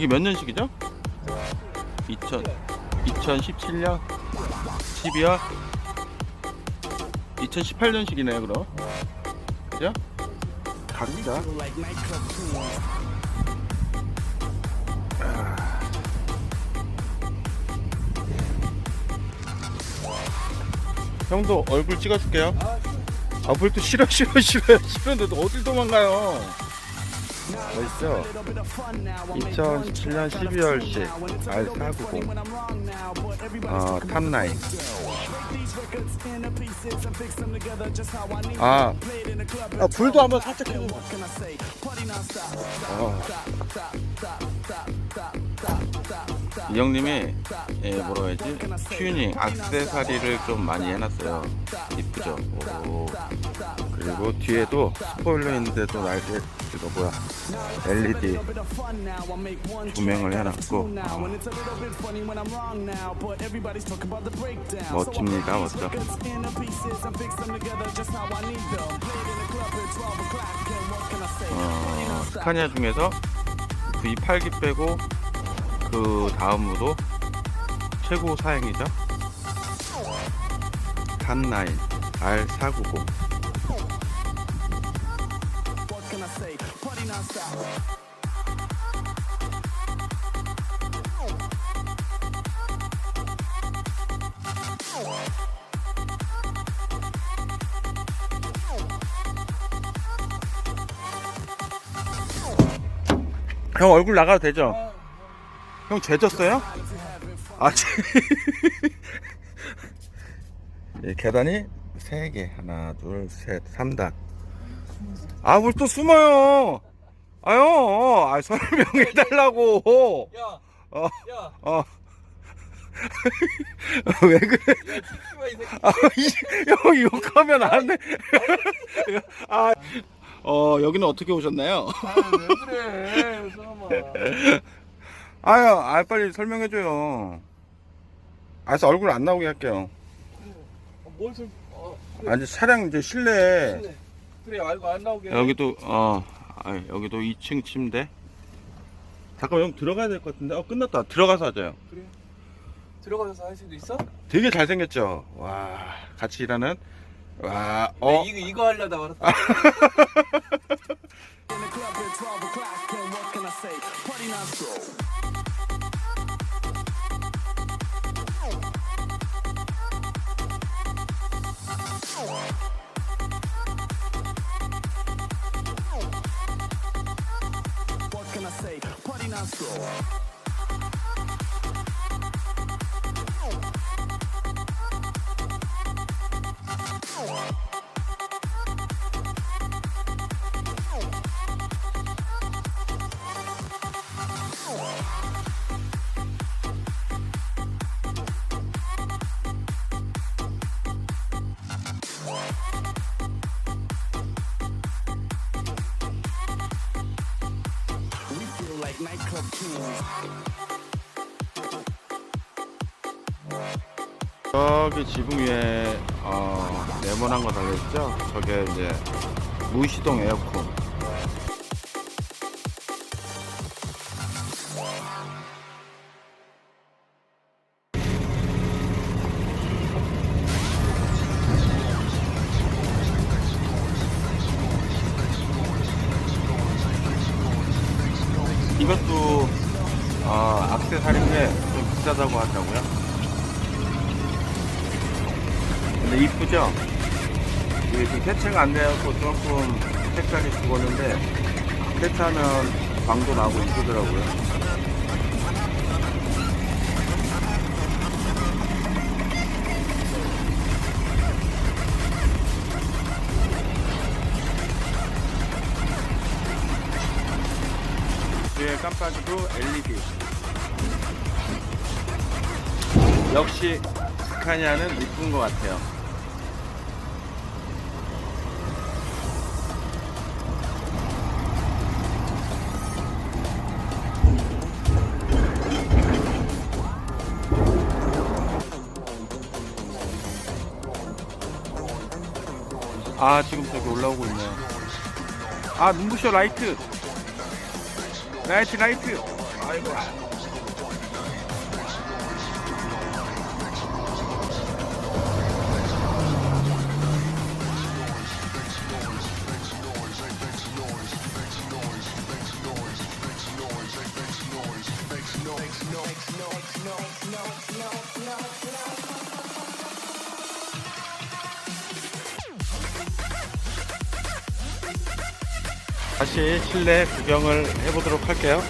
이게 몇 년식이죠? 2000, 2017년 12월? 2018년식이네요 그럼. 그죠? 갑니다. 형도 얼굴 찍어줄게요. 아뭘또 싫어 싫어 싫어 싫은데 어딜 도망가요 멋있죠? 2017년 12월식 R490 어, 탑9 아, 아 불도 한번 살짝 켜고 어. 이 형님이 예, 뭐라 해야지? 튜닝 악세사리를 좀 많이 해놨어요. 이쁘죠? 오. 그리고 뒤에도 스포일러 있는데도 날개 이거 뭐야? LED 조명을 해놨고. 어, 멋집니다 멋져. 어, 스카니아 중에서 V8기 빼고 그 다음으로 최고 사양이죠 탑9 R490 형 얼굴 나가도 되죠? 형 죄졌어요? 아, 죄- 예, 계단이 3개. 하나, 둘, 셋, 3단. 아, 뭘 또 숨어요? 아유, 아, 설명해달라고. 야, 어, 야, 어. 왜 그래? 이. 아, 이- 형 욕하면 안 돼. 아, 어, 여기는 어떻게 오셨나요? 아, 왜 그래, 사람아. 아유, 아, 빨리 설명해줘요. 알았어, 얼굴 안 나오게 할게요. 뭘 좀, 어, 그래, 아, 이제 차량 이제 실내. 그래, 그래, 알고 안 나오게. 여기도, 어, 아, 여기도 2층 침대. 잠깐만, 형 들어가야 될 것 같은데? 어, 끝났다. 들어가서 하자요. 그래. 들어가서 할 수도 있어? 되게 잘생겼죠? 와, 같이 일하는. 와, 어? 어, 이거, 이거 하려다 말았다. 저기 지붕 위에, 어, 네모난 거 달려있죠? 저게 이제, 무시동 에어컨. 비싸다고 하더라고요. 근데 이쁘죠? 이게 지금 세차가 안 돼갖고 조금 색깔이 죽었는데 세차는 광도 나고 이쁘더라고요. 뒤에 깜빡이도 LED. 역시 스카니아는 이쁜 것 같아요. 아 지금 저기 올라오고 있네요 아 눈부셔 라이트 라이트 라이트 아이고. 다시 실내 구경을 해보도록 할게요.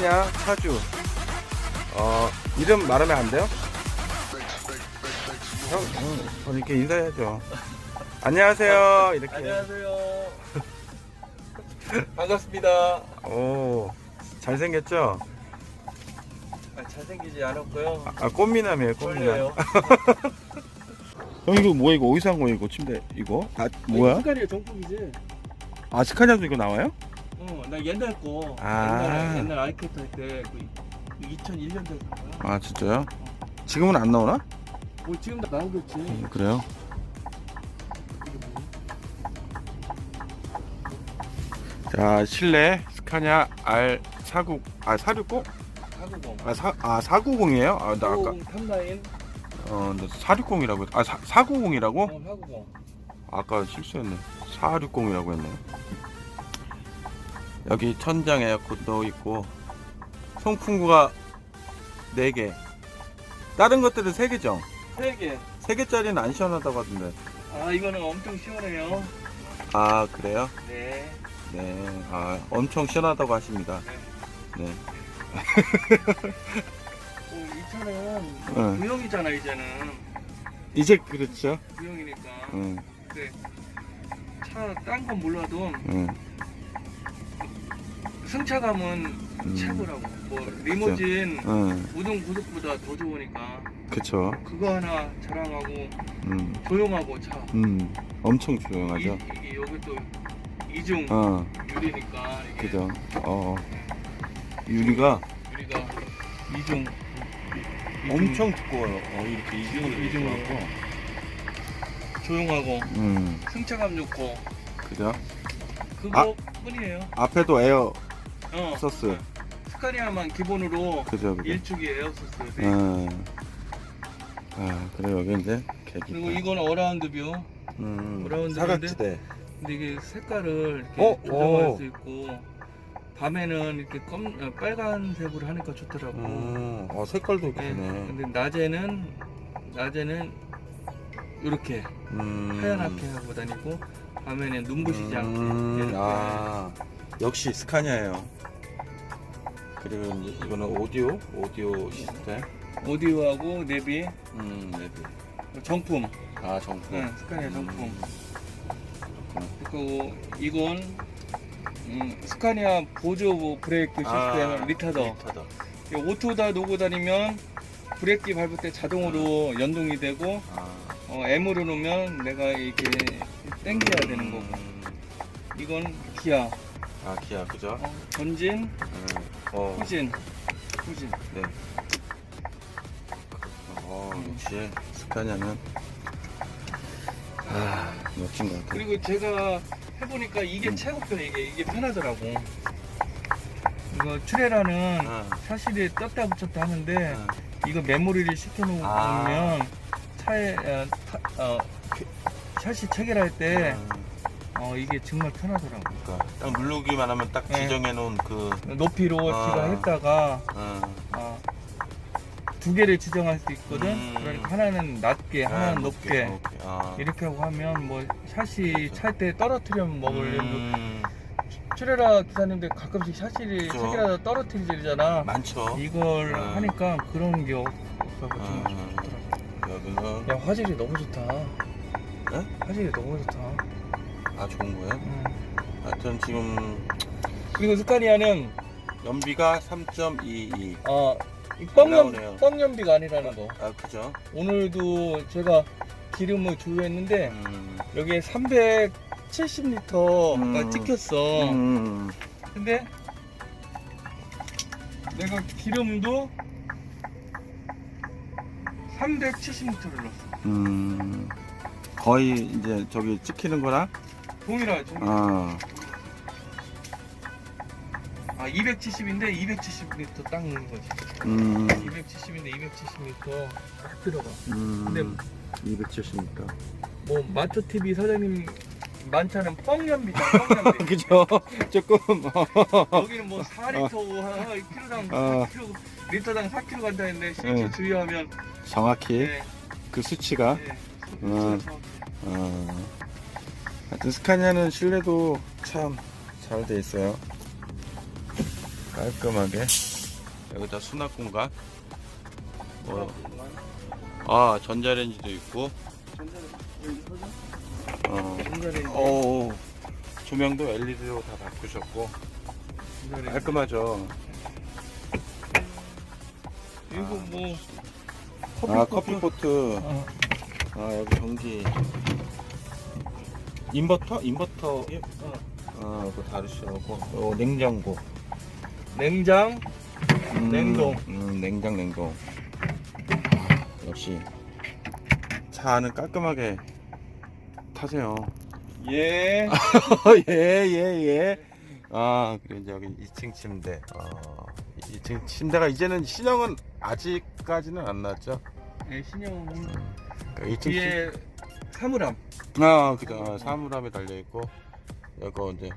하냐 차주 어 이름 말하면 안 돼요? 형, 형 이렇게 인사해야죠. 안녕하세요. 이렇게. 안녕하세요. 반갑습니다. 오, 잘생겼죠? 아, 잘생기지 않았고요. 아, 꽃미남이에요, 꽃미남. 떨려요. 형, 이거 뭐야, 이거 어디서 한 거야, 이거 침대, 이거? 아, 뭐야? 색깔이 정품이지. 아, 스카냐도 이거 나와요? 어, 나 옛날 거. 아. 옛날 옛날 아이캐터 할때 그 2001년도에 산 거야. 아, 진짜요? 지금은 안 나오나? 뭐 지금 다 나오겠지. 음, 그래요? 이게? 자, 실내 스카냐 R490, 아, 460? 사구공. 아, 4, 아 490이에요? 아, 나 아까, 사구공 탑라인. 어, 나 460이라고 했, 아, 4, 490이라고? 어, 사구공. 아까 실수했네. 460이라고 했네. 여기 천장 에어컨도 있고 송풍구가 4개. 다른 것들은 3개죠? 세 개. 3개짜리는 안 시원하다고 하던데. 아 이거는 엄청 시원해요. 아, 그래요? 네. 네. 아, 엄청 시원하다고 하십니다. 네. 어, 이 차는 응. 구형이잖아 이제는. 이제 그렇죠? 구형이니까. 응, 근데 차 딴 건 몰라도 응. 승차감은 음. 최고라고. 뭐 리무진 응, 우등 구속보다 더 좋으니까 그쵸. 그거 하나 자랑하고 음, 조용하고 차. 음. 엄청 이, 조용하죠? 이 여기 또 이중 어, 유리니까 이게 그죠. 어. 유리가 유리가 이중 엄청 두꺼워요. 어, 이렇게 이중으로 이중으로. 조용하고 음, 승차감 좋고 그죠. 그거 뿐이에요. 앞에도 에어 어. 소스. 스카니아만 기본으로 그죠, 그죠. 일축이 에어소스 돼. 어. 아, 그래 여기 이제 그리고. 이건 어라운드 뷰. 음, 브라운드 사각지대. 근데 이게 색깔을 이렇게 어? 조정할 오. 수 있고 밤에는 이렇게 검 어, 빨간색으로 하니까 좋더라고. 음, 어 색깔도 네, 이쁘네. 근데 낮에는 낮에는 이렇게 음. 하얀하게 하고 다니고 밤에는 눈부시지 않게 음, 이렇게 아, 역시 스카냐예요. 그리고 이제 이거는 오디오, 오디오 시스템. 오디오하고 내비 음, 네비. 정품. 아, 정품. 네, 스카니아 정품. 음, 그리고 이건 음, 스카니아 보조 브레이크 시스템 아, 리타더. 리타더. 이 오토다 놓고 다니면 브레이크 밟을 때 자동으로 연동이 되고 아, 어, M으로 놓으면 내가 이렇게 당겨야 되는 거고 음, 이건 기아 아, 기아, 그죠? 어, 전진 음, 어, 후진 후진 네. 어, 역시 스카냐는 아, 멋진 것 같아요. 그리고 제가 해보니까 이게 음. 최고편 이게 이게 편하더라고 이거 트레라는 아, 샤시를 떴다 붙였다 하는데 아, 이거 메모리를 시켜놓으면 아. 차에 어, 타- 어, 그 샤시 체결할 때 아, 어, 이게 정말 편하더라고 그러니까 딱 누르기만 하면 딱 네. 지정해 놓은 그 높이로 아. 제가 했다가 어, 어, 두 개를 지정할 수 있거든. 음. 그러니까 하나는 낮게, 하나는 아, 높게. 높게. 아. 이렇게 하고 하면 뭐 샷이 찰 때 떨어뜨리면 먹을 음, 트레라 기사님들 가끔씩 샷이 그죠. 색이라도 떨어뜨리잖아. 많죠. 이걸 아. 하니까 그런 게 없어서 아. 정말 좋더라고. 여기는 야 화질이 너무 좋다. 네? 화질이 너무 좋다. 아 좋은 거예요. 음. 하여튼 지금 그리고 스카니아는 연비가 3.22. 어, 이 뻥연 나오네요. 뻥연비가 아니라는 거. 아 그죠? 오늘도 제가 기름을 주유했는데 음. 여기에 370리터가 음. 찍혔어. 음. 근데 내가 기름도 370m를 넣었어. 음, 거의 이제 저기 찍히는 거랑, 동일하죠. 어, 아 270인데 270m 딱 넣는 거지. 음, 270인데 270m 딱 들어가. 음, 근데 270니까. 뭐 마트 TV 사장님 많잖아 뻥연비다 뻥연비. 그죠? 조금, 여기는 뭐 4리터 한 키로당 어. 4kg 리터당 4kg 간다 했는데 실제 네. 주의하면 정확히 네, 그 수치가, 네. 음. 어, 하여튼 스카니아는 실내도 참 잘 돼 있어요. 깔끔하게. 여기다 수납 공간. 뭐, 아, 전자레인지도 있고, 어, 전자레인지 어, 조명도 LED로 다 바꾸셨고. 깔끔하죠. 이거 뭐 아, 커피포트. 어, 아, 여기 전기. 인버터? 인버터. 어. 아, 그거 다르시고. 어, 냉장고. 냉장 음, 냉동. 음, 냉장, 냉동. 아, 역시. 차 안은 깔끔하게 타세요. 예 예, 예, 예. 아, 그리고 이제 여기 2층 침대. 어, 2층 침대가 이제는 신형은 아직까지는 안 나왔죠. 네, 신형 그러니까 2층 침 뒤에 사물함 아, 그다 사물함에 달려 있고 이거 이제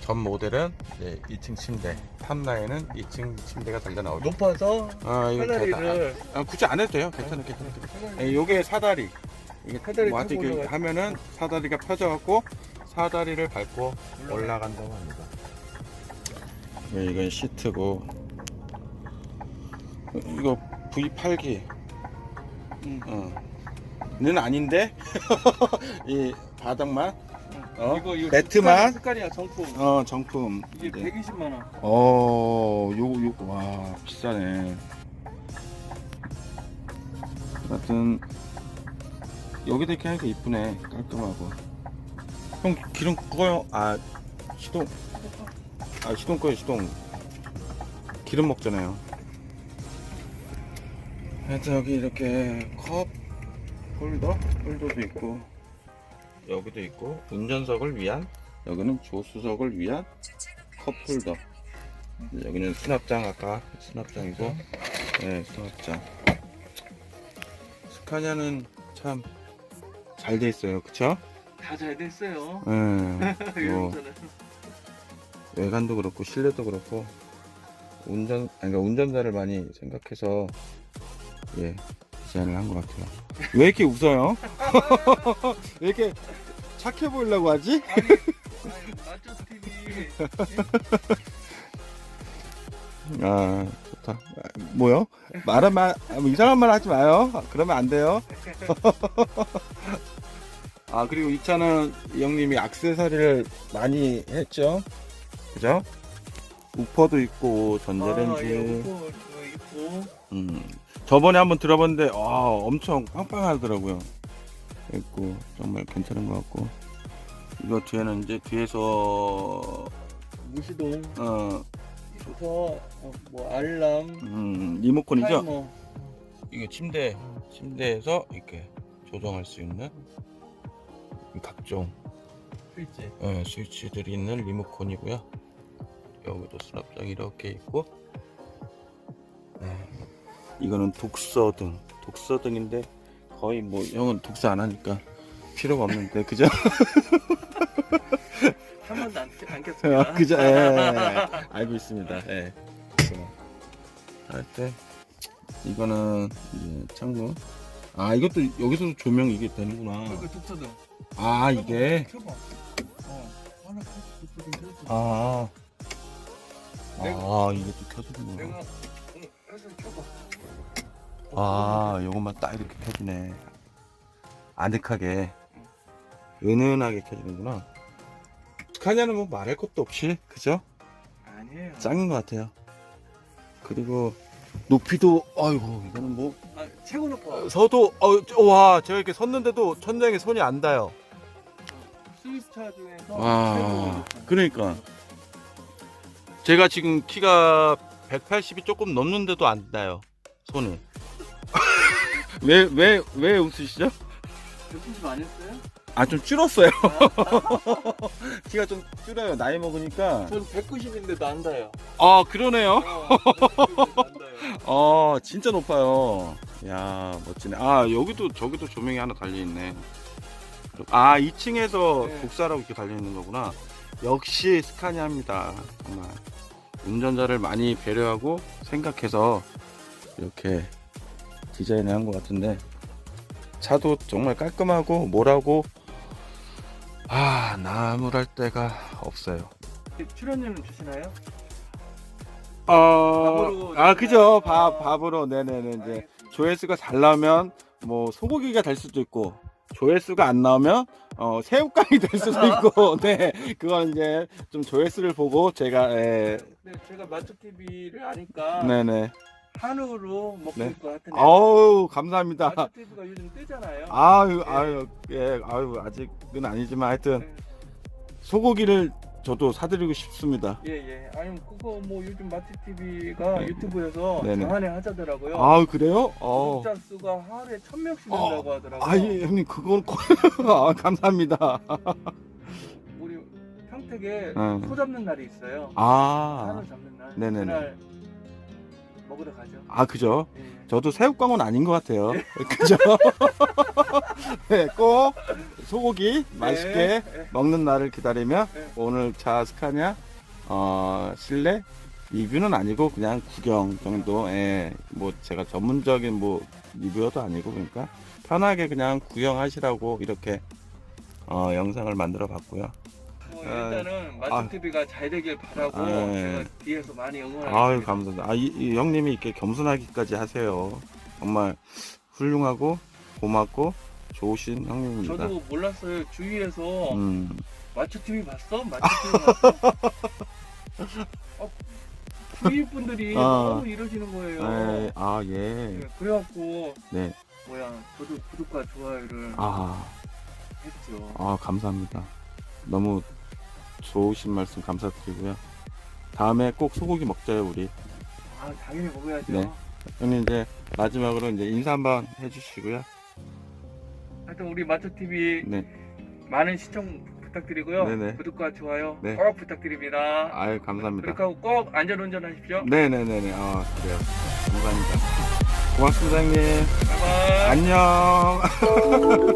전 모델은 이제 2층 침대, 탑라인은 2층 침대가 달려 나오죠. 높아서 아, 이거 사다리를 아, 굳이 안 해도 돼요. 괜찮아, 괜찮아. 예, 요게 사다리. 이게 사다리 뭐 하여튼 이렇게 올라가- 하면은 사다리가 펴져갖고 사다리를 밟고 올라간다고 합니다. 네, 이건 시트고 이거 V8기 음. 어. 는 아닌데 이 바닥만 어? 이거 이거 매트만? 색깔이야 정품 어 정품 이게 네. 120만 원 어, 요거, 요거, 와, 비싸네. 하여튼, 여기다 이렇게 하니까 이쁘네. 깔끔하고. 형, 기름 꺼요? 아, 시동. 아, 시동 꺼요, 시동. 기름 먹잖아요. 하여튼, 여기 이렇게 컵 홀더? 홀더도 있고, 여기도 있고, 운전석을 위한, 여기는 조수석을 위한 컵 홀더. 여기는 수납장 아까 수납장이고 네 수납장 스카니아는 참 잘 돼 있어요 그쵸? 다 잘 됐어요 예, 뭐 외관도 그렇고 실내도 그렇고 운전 아니 그러니까 운전자를 많이 생각해서 예 디자인을 한 것 같아요 왜 이렇게 웃어요? 왜 이렇게 착해 보이려고 하지? TV 아 좋다 아, 뭐요? 말은 마, 아, 뭐 이상한 말 하지 마요 그러면 안 돼요 아 그리고 이 차는 이 형님이 악세사리를 많이 했죠 그죠? 우퍼도 있고 아, 전자레인지 예, 이거 있고 음, 저번에 한번 들어봤는데 아, 엄청 빵빵하더라고요. 있고 정말 괜찮은 것 같고. 이거 뒤에는 이제 뒤에서 무시동. 어, 부터 어, 뭐 알람. 음, 리모컨이죠? 타이머. 이게 침대 침대에서 이렇게 조정할 수 있는 각종 스위치. 어, 스위치들이 있는 리모컨이고요. 여기도 수납장 이렇게 있고. 네. 이거는 독서등 독서등인데 거의 뭐 형은 독서 안 하니까 필요가 없는데 그죠? 한 번도 안, 안 켰습니다 어, 그죠? 예, 알고 있습니다. 예. 할때 이거는 이제 창문 아 이것도 여기서도 조명 이게 되는구나. 이거 독서등 아 이게 켜봐 어 하나 독서등 켜줘 아. 아, 이게 또 켜지는구나. 내가 오늘 해서 켜봐 아, 요것만 딱 이렇게 켜지네. 아늑하게. 은은하게 켜지는구나. 스카니아는 뭐 말할 것도 없이, 그죠? 아니에요 짱인 것 같아요. 그리고 높이도, 아이고, 이거는 뭐, 아 최고 높아 서도, 어, 와, 제가 이렇게 섰는데도 천장에 손이 안 닿아요. 수입차 중에서 최고 와, 높아 그러니까. 제가 지금 키가 180이 조금 넘는데도 안 닿아요. 손이. 왜 왜 왜 웃으시죠? 교수님 안 했어요? 아 좀 줄었어요. 키가 좀 줄어요. 나이 먹으니까. 전 190인데도 안 닿아요. 아 그러네요. 어, 190인데도 안 닿아요. 어 진짜 높아요. 야 멋지네. 아 여기도 저기도 조명이 하나 달려 있네. 아 2층에서 네. 복사라고 이렇게 달려 있는 거구나. 역시 스카니아입니다. 정말 운전자를 많이 배려하고 생각해서 이렇게 디자인을 한 것 같은데 차도 정말 깔끔하고 뭐라고 아 나무랄 데가 없어요. 출연료는 주시나요? 어, 밥으로 아 그죠 아. 밥 밥으로 네네네 이제 알겠습니다. 조회수가 잘 나오면 뭐 소고기가 될 수도 있고 조회수가 안 나오면 어 새우깡이 될 수도 있고 네 그건 이제 좀 조회수를 보고 제가 예, 네, 제가 마초 TV를 아니까 네네 한우로 먹고 네. 것 같은데. 아우 감사합니다 TV가 요즘 뜨잖아요. 아유 아유 예 아유 아직은 아니지만 하여튼 네. 소고기를 저도 사드리고 싶습니다 예, 예. 아니, 그거 뭐 요즘 마트 TV가 네. 유튜브에서 네네. 장안에 하자더라고요. 아유 그래요 어 구독자 수가 하루에 천 명씩 어. 된다고 하더라고요. 아예 형님 그건 거- 아, 감사합니다 우리 평택에 응. 소 잡는 날이 있어요. 아 한우 잡는 날. 네네네. 그날 먹으러 가죠. 아 그죠 예. 저도 새우깡은 아닌 것 같아요. 그죠? 네, 꼭 소고기 맛있게 네, 네. 먹는 날을 기다리며 네. 오늘 차 스카냐 어, 실내 리뷰는 아니고 그냥 구경 정도. 예, 뭐 제가 전문적인 뭐 리뷰어도 아니고 그러니까 편하게 그냥 구경하시라고 이렇게 어, 영상을 만들어 봤고요. 뭐 아, 일단은 아. TV가 잘 되길 바라고 아, 예. 제가 뒤에서 많이 응원하겠습니다. 감사합니다. 아, 이, 이 형님이 이렇게 겸손하기까지 하세요. 정말 훌륭하고 고맙고 좋으신 형님입니다. 저도 몰랐어요. 주위에서 음, 마초 TV 봤어? 마초 TV 봤어? 어, 주위 분들이 아. 너무 이러시는 거예요. 네, 아 예, 네, 그래갖고 네, 뭐야 저도 구독과 좋아요를 아, 했죠. 아 감사합니다. 너무 좋으신 말씀 감사드리고요. 다음에 꼭 소고기 먹자요 우리. 아 당연히 먹어야죠. 네. 형님 이제 마지막으로 이제 인사 한번 해주시고요. 하여튼 우리 마초 TV 네, 많은 시청 부탁드리고요. 네네. 구독과 좋아요 네. 꼭 부탁드립니다. 아유 감사합니다. 그렇게 하고 꼭 안전운전 하십시오. 네네네네, 아 그래요. 감사합니다. 고맙습니다 형님. 바이바이. 안녕.